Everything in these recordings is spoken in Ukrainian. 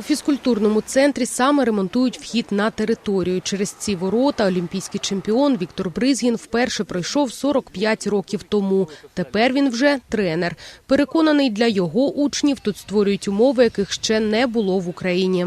У фізкультурному центрі саме ремонтують вхід на територію. Через ці ворота олімпійський чемпіон Віктор Бризгін вперше пройшов 45 років тому. Тепер він вже тренер. Переконаний, для його учнів тут створюють умови, яких ще не було в Україні.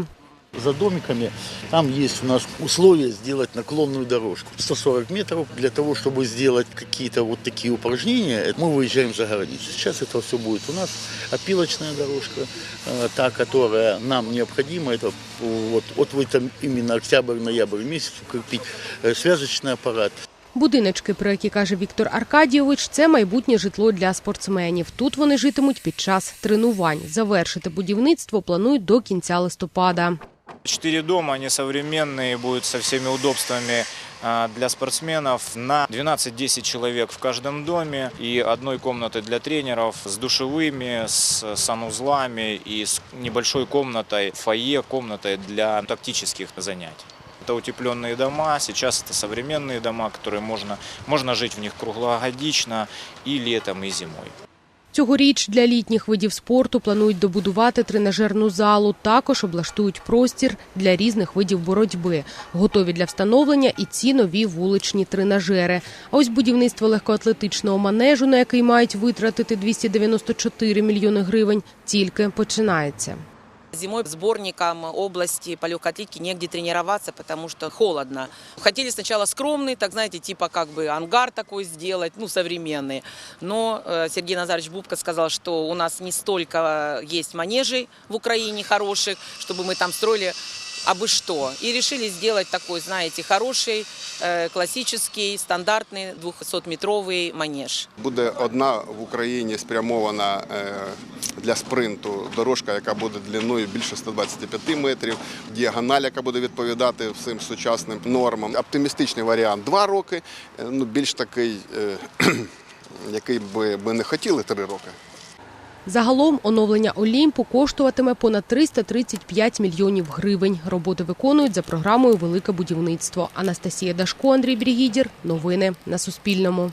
За домиками там есть у нас условия сделать наклонную дорожку. 140 метров для того, чтобы сделать какие-то вот такие упражнения, мы выезжаем за границу. Сейчас это все будет у нас. Опилочная дорожка, э, та, которая нам необходима, это вот, вот в этом именно октябрь-ноябрь месяц укрепить э, связочный аппарат. Будиночки, про які каже Віктор Аркадійович, це майбутнє житло для спортсменів. Тут вони житимуть під час тренувань. Завершити будівництво планують до кінця листопада. Четыре дома, они современные, будут со всеми удобствами а, для спортсменов. На 12-10 человек в каждом доме и одной комнаты для тренеров с душевыми, с санузлами и с небольшой комнатой, фойе, комнатой для тактических занятий. Это утепленные дома, сейчас это современные дома, которые можно, можно жить в них круглогодично и летом, и зимой. Цьогоріч для літніх видів спорту планують добудувати тренажерну залу. Також облаштують простір для різних видів боротьби. Готові для встановлення і ці нові вуличні тренажери. А ось будівництво легкоатлетичного манежу, на який мають витратити 294 мільйони гривень, тільки починається. Зимой сборникам области по легкой атлетике негде тренироваться, потому что холодно. Хотели сначала скромный, так знаете, типа как бы ангар такой сделать, ну, современный. Но э, Сергей Назарович Бубка сказал, что у нас не столько есть манежей в Украине хороших, чтобы мы там строили абы что. И решили сделать такой, знаете, хороший, э, классический, стандартный 200-метровый манеж. Буде одна в Україні спрямована е, для спринту дорожка, яка буде длиною більше 125 метрів, діагональ, яка буде відповідати всім сучасним нормам. Оптимістичний варіант два роки, е, ну більш такий, е, який би ми не хотіли три роки. Загалом оновлення Олімпу коштуватиме понад 335 мільйонів гривень. Роботи виконують за програмою Велике будівництво. Анастасія Дашко, Андрій Брігідір. Новини на Суспільному.